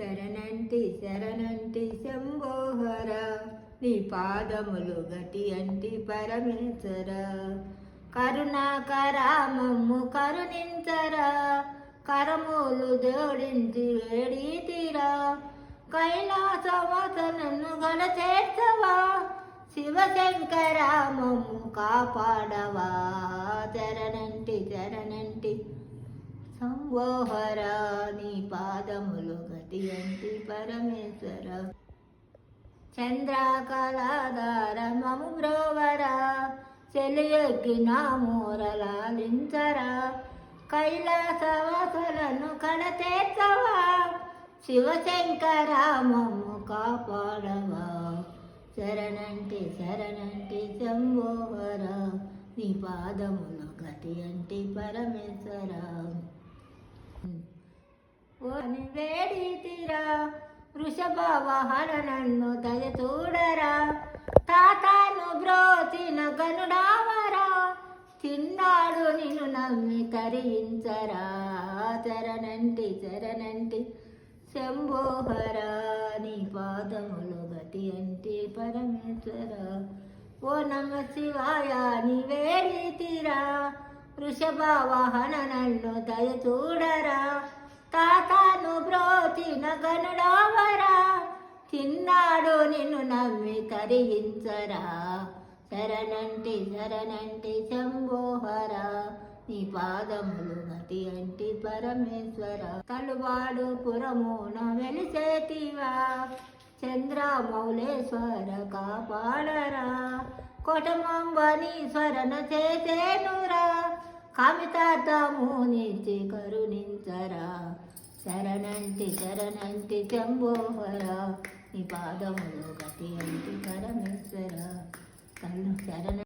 శరణంటి శరణంటి శంభోహర నీ పాదములు గటి అంటి పరమేశ్వర. కరుణాకరామమ్ము కరుణించరా కరములు జోడించి వేడి తీరా. కైలాసవతనను గడ చేర్చవా కాపాడవా చరణంటి చరణంటి సంవోహర నీ పాదములు గతి అంటి పరమేశ్వర. చంద్రకళాధార మము బ్రోవరా చెలియొగ్గిన మూరలాలించరా కైలాసవాసలను కడతేర్చవా శివశంకర మమ్ము కాపాడవా. శరణంటి శరణంటి శంభోహర నీ పాదములు గతి అంటి పరమేశ్వర. ఓని వేడి తీరా వృషభ వాహన నన్ను దయ చూడరా. తాతాను బ్రోతిన గనుడావరా తిన్నాడు నిన్ను నమ్మి తరించరా. చరణంటి చరణంటి శంభోహరా నీ పాదములు గతి అంటే పరమేశ్వర. ఓ నమ శివాయ నీ వేడి తీరా వృషభ వాహన నన్ను దయ చూడరా. తినగనుడావరా తిన్నాడు నిన్ను నమ్మి కరిగించరా శరణంటి శరణంటి శంభోహరా నీ పాదములు మతి అంటి పరమేశ్వర. కలువాడు పురమున వెలిసేతివా చంద్రమౌళేశ్వర కాపాడరా. కొటమంబనీశ్వరన చేసేనురా కమితార్థము నిచ్చి కరుణించరా. శరణంటి శరణంటి శంభోహర నీ పాదములు గతి అంతి పరమేశ్వర. కళ్ళు శరణ